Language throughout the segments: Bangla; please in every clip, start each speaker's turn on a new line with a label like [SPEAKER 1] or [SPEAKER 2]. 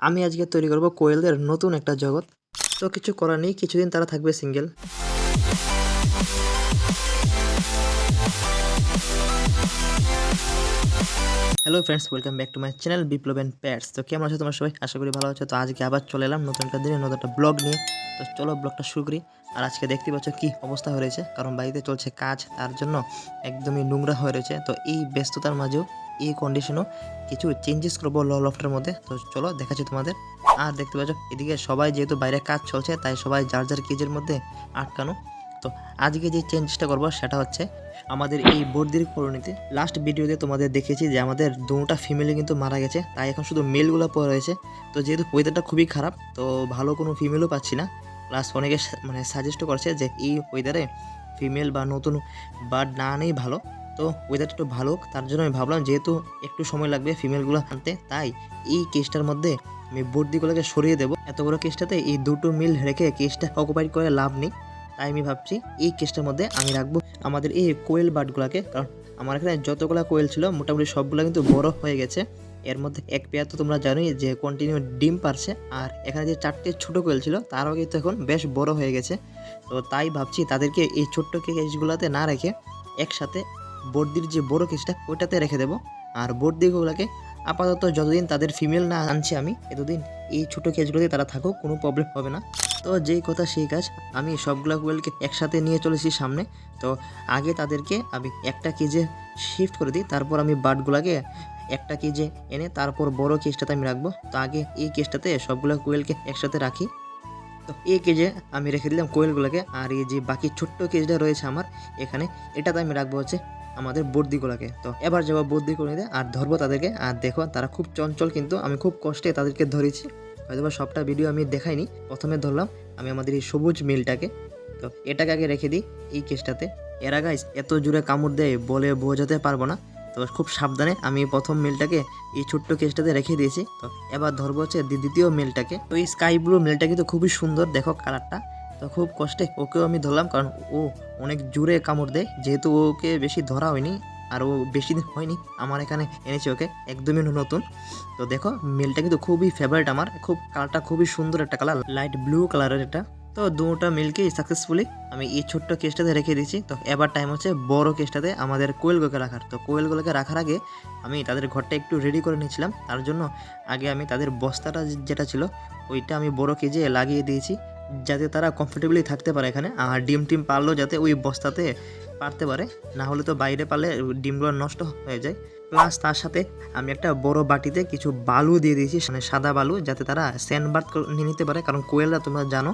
[SPEAKER 1] আমি আজকে তৈরি করব কোয়েলদের নতুন একটা জগৎ। তো কিছু করার নেই, কিছুদিন তারা থাকবে single hello friends welcome back to my channel Biplab and pets তো কেমন আছো তোমার সবাই? আশা করি ভালো আছো। তো আজকে আবার চলে এলাম নতুন একটা দিনে, নতুন একটা ব্লগ নিয়ে। তো চলো ব্লগটা শুরু করি। আর আজকে দেখতে পাচ্ছ কী অবস্থা হয়ে রয়েছে। কারণ বাড়িতে চলছে কাজ, তার জন্য একদমই নোংরা হয়ে রয়েছে। তো এই ব্যস্ততার মাঝেও, এই কন্ডিশনও কিছু চেঞ্জেস করব ল লফটের মধ্যে। তো চলো দেখাচ্ছি তোমাদের। আর দেখতে পাচ্ছ, এদিকে সবাই যেহেতু বাইরে কাজ চলছে, তাই সবাই যার যার কেজের মধ্যে আটকানো। তো আজকে যে চেঞ্জটা করব সেটা হচ্ছে আমাদের এই বর্দির কলোনিতে লাস্ট ভিডিওতে তোমাদের দেখেছি যে আমাদের দুটা ফিমেলে কিন্তু মারা গেছে। তাই এখন শুধু মেলগুলো পড়ে রয়েছে। তো যেহেতু ওয়েদারটা খুবই খারাপ, তো ভালো কোনো ফিমেলও পাচ্ছি না। প্লাস অনেকে মানে সাজেস্টও করছে যে এই ওয়েদারে ফিমেল বা নতুন বার্ড না আনেই ভালো। তো ওয়েদারটা একটু ভালো তার জন্য আমি ভাবলাম যেহেতু একটু সময় লাগবে ফিমেলগুলো আনতে, তাই এই কেসটার মধ্যে আমি বর্দিগুলোকে সরিয়ে দেবো। এত বড় কেসটাতে এই দুটো মিল রেখে কেসটা অকুপাইড করে লাভ নেই। তাই আমি ভাবছি এই কেসটার মধ্যে আমি রাখব আমাদের এই কোয়েল বার্ডগুলোকে। কারণ আমার এখানে যতগুলো কোয়েল ছিল, মোটামুটি সবগুলো কিন্তু বড় হয়ে গেছে। এর মধ্যে এক পেয়ার তো তোমরা জানোই যে কন্টিনিউ ডিম পারছে। আর এখানে যে চারটে ছোট কোয়েল ছিল, তারাও কিন্তু এখন বেশ বড় হয়ে গেছে। তো তাই ভাবছি তাদেরকে এই ছোট্ট কেসগুলোতে না রেখে একসাথে বর্দির যে বড় কেসটা, ওইটাতে রেখে দেবো। আর বর্দিগুলোকে আপাতত যতদিন তাদের ফিমেল না আনছি আমি, এতদিন এই ছোটো কেসগুলোতে তারা থাকুক, কোনো প্রবলেম হবে না। তো যেই কথা সেই কাজ। আমি সবগুলো কোয়েলকে একসাথে নিয়ে চলেছি সামনে। তো আগে তাদেরকে আমি একটা কেজে শিফট করে দিই, তারপর আমি বার্ডগুলোকে একটা কেজে এনে তারপর বড় কেসটাতে আমি রাখব। তো আগে এই কেসটাতে সবগুলো কোয়েলকে একসাথে রাখি। তো এই কেজে আমি রেখে দিলাম কোয়েলগুলোকে। আর এই যে বাকি ছোট্ট কেজটা রয়েছে আমার, এখানে এটাতে আমি রাখব হচ্ছে আমাদের বর্দিগুলোকে। তো এবার যাব বর্দি করে নিতে আর ধরবো তাদেরকে। আর দেখো তারা খুব চঞ্চল কিন্তু, আমি খুব কষ্টে তাদেরকে ধরেছি। হয়তো বা সবটা ভিডিও আমি দেখাইনি। প্রথমে ধরলাম আমি আমাদের এই সবুজ মিলটাকে। তো এটাকে আগে রেখে দিই এই কেসটাতে। এরা গাইস এত জোরে কামড় দেয় বলে বোঝাতে পারব না। তো খুব সাবধানে আমি প্রথম মিলটাকে এই ছোট্ট কেসটাতে রেখে দিয়েছি। তো এবার ধরবো হচ্ছে দ্বি- দ্বিতীয় মিলটাকে। তো এই স্কাই ব্লু মিলটা কিন্তু খুবই সুন্দর, দেখো কালারটা তো খুব কষ্টে ওকেও আমি ধরলাম কারণ ও অনেক জোরে কামড় দেয়। যেহেতু ওকে বেশি ধরা হয়নি আর ও বেশি দিন হয়নি। আমার এখানে এনেছি, ওকে? একদমই নতুন। তো দেখো, মিলটা কিন্তু খুবই ফেভারিট আমার। খুব কালারটা খুবই সুন্দর একটা কালার লাইট ব্লু কালারের এটা তো দুটা মিলকে সাকসেসফুলি আমি এই ছোট্ট কেসটাতে রেখে দিয়েছি। তো এবার টাইম হচ্ছে বড় কেসটাতে আমাদের কোয়েলগুলোকে রাখার। তো কোয়েলগুলোকে রাখার আগে আমি তাদের ঘরটা একটু রেডি করে নিয়েছিলাম। তার জন্য আগে আমি তাদের বস্তাটা যেটা ছিল, ওইটা আমি বড় কেজে লাগিয়ে দিয়েছি। যাতে তারা কমফোর্টেবলি থাকতে পারে এখানে। আর ডিম টিম পারলেও যাতে ওই বস্তাতে পারতে পারে। না হলে তো বাইরে পারলে ডিমগুলো নষ্ট হয়ে যায়। প্লাস তার সাথে আমি একটা বড় বাটিতে কিছু বালু দিয়ে দিয়েছি মানে সাদা বালু, যাতে তারা স্যান্ডবার্থ নিয়ে নিতে পারে। কারণ কোয়েলরা তোমরা জানো,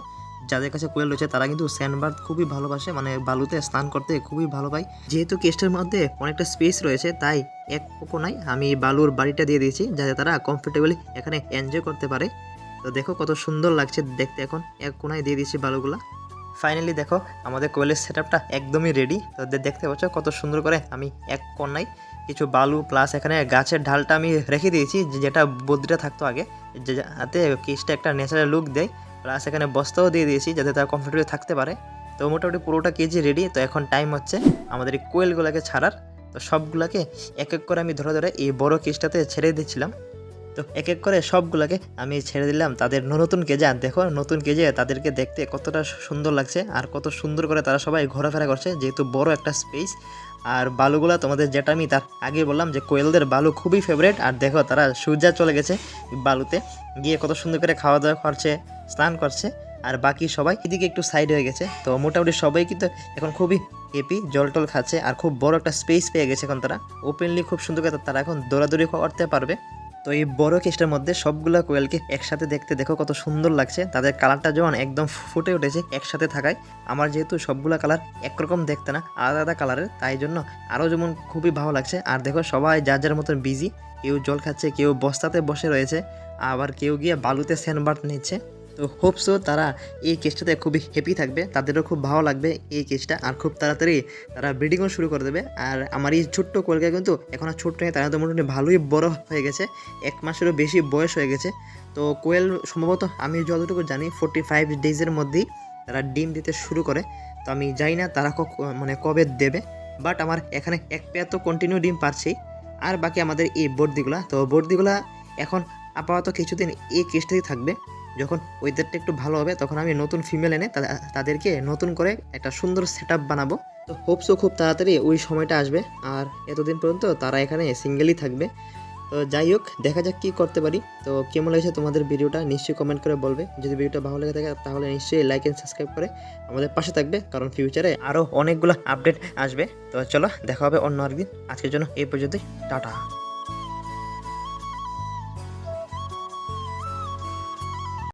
[SPEAKER 1] যাদের কাছে কোয়েল রয়েছে, তারা কিন্তু স্যান্ডবার্থ খুবই ভালোবাসে মানে বালুতে স্নান করতে খুবই ভালো পায়। যেহেতু কেস্টের মধ্যে অনেকটা স্পেস রয়েছে, তাই এক পোকো নাই, আমি বালুর বাড়িটা দিয়ে দিয়েছি, যাতে তারা কমফোর্টেবলি এখানে এনজয় করতে পারে। তো দেখো কত সুন্দর লাগছে দেখতে এখন। এক কোনায় দিয়ে দিয়েছি বালুগুলা। ফাইনালি দেখো, আমাদের কোয়েলের সেট আপটা একদমই রেডি তো দেখতে পাচ্ছ কত সুন্দর করে আমি এক কোনায় কিছু বালু প্লাস এখানে গাছের ঢালটা আমি রেখে দিয়েছি যেটা বদ্রিটা থাকতো আগে। যাতে কেসটা একটা ন্যাচারাল লুক দেয়। প্লাস এখানে বস্তাও দিয়ে দিয়েছি, যাতে তারা কমফোর্টেবলি থাকতে পারে। তো মোটামুটি পুরোটা কেজি রেডি তো এখন টাইম হচ্ছে আমাদের এই কোয়েলগুলোকে ছাড়ার। তো সবগুলোকে এক এক করে আমি ধরে ধরে এই বড় কেসটাতে ছেড়ে দিচ্ছিলাম। তো এক এক করে সবগুলোকে আমি ছেড়ে দিলাম। তাদের নতুন কেজে আর দেখো নতুন কেজে তাদেরকে দেখতে কতটা সুন্দর লাগছে আর কত সুন্দর করে তারা সবাই ঘোরাফেরা করছে। যেহেতু বড় একটা স্পেস আর বালুগুলা তোমাদের যেটা আমি তার আগে বললাম যে, কোয়েলদের বালু খুবই ফেভারিট আর দেখো, তারা সূর্যা চলে গেছে বালুতে। গিয়ে কত সুন্দর করে খাওয়া দাওয়া করছে, স্নান করছে, আর বাকি সবাই এদিকে একটু সাইড হয়ে গেছে। তো মোটামুটি সবাই কিন্তু এখন খুবই হ্যাপি জল টল খাচ্ছে, আর খুব বড় একটা স্পেস পেয়ে গেছে এখন তারা। ওপেনলি খুব সুন্দর করে তারা এখন দৌড়াদৌড়ি করতে পারবে। তো এই বড় কেসটার মধ্যে সবগুলো কোয়েলকে একসাথে দেখতে দেখো কত সুন্দর লাগছে। তাদের কালারটা যেমন একদম ফুটে উঠেছে, একসাথে থাকায়। আমার যেহেতু সবগুলো কালার একরকম দেখতে না, আলাদা আলাদা কালারের, তাই জন্য আরও যেমন খুবই ভালো লাগছে। আর দেখো সবাই যার যার মতন বিজি কেউ জল খাচ্ছে, কেউ বস্তাতে বসে রয়েছে, আবার কেউ গিয়ে বালুতে স্যান্ডবার্ট নিচ্ছে। তো হোপসো তারা এই কেসটাতে খুবই হ্যাপি থাকবে। তাদেরও খুব ভালো লাগবে এই কেসটা আর খুব তাড়াতাড়ি তারা ব্রিডিংও শুরু করে দেবে। আর আমার এই ছোট্ট কলকা কিন্তু এখন আর ছোট্ট নেই তারা তো মোটামুটি ভালোই বড় হয়ে গেছে। এক মাসেরও বেশি বয়স হয়ে গেছে। তো কোয়েল সম্ভবত আমি যতটুকু জানি ফোর্টি ফাইভ ডেজের মধ্যেই তারা ডিম দিতে শুরু করে। তো আমি জানি না তারা মানে কবে দেবে। বাট আমার এখানে এক পেয়ার তো কন্টিনিউ ডিম পারছেই আর বাকি আমাদের এই বর্দিগুলা। তো বর্দিগুলা এখন আপাতত কিছুদিন এই কেসটাই থাকবে। যখন ওয়েদারটা একটু ভালো হবে, তখন আমি নতুন ফিমেল এনে তাদেরকে নতুন করে একটা সুন্দর সেট আপ বানাবো। তো হোপসও খুব তাড়াতাড়ি ওই সময়টা আসবে। আর এতদিন পর্যন্ত তারা এখানে সিঙ্গেলই থাকবে। তো যাই হোক, দেখা যাক কী করতে পারি। তো কেমন লাগছে তোমাদের ভিডিওটা নিশ্চয়ই কমেন্ট করে বলবে। যদি ভিডিওটা ভালো লেগে থাকে, তাহলে নিশ্চয়ই লাইক অ্যান্ড সাবস্ক্রাইব করে আমাদের পাশে থাকবে। কারণ ফিউচারে আরও অনেকগুলো আপডেট আসবে। তো চলো, দেখা হবে অন্য আরেকদিন। আজকের জন্য এই পর্যন্তই। টাটা।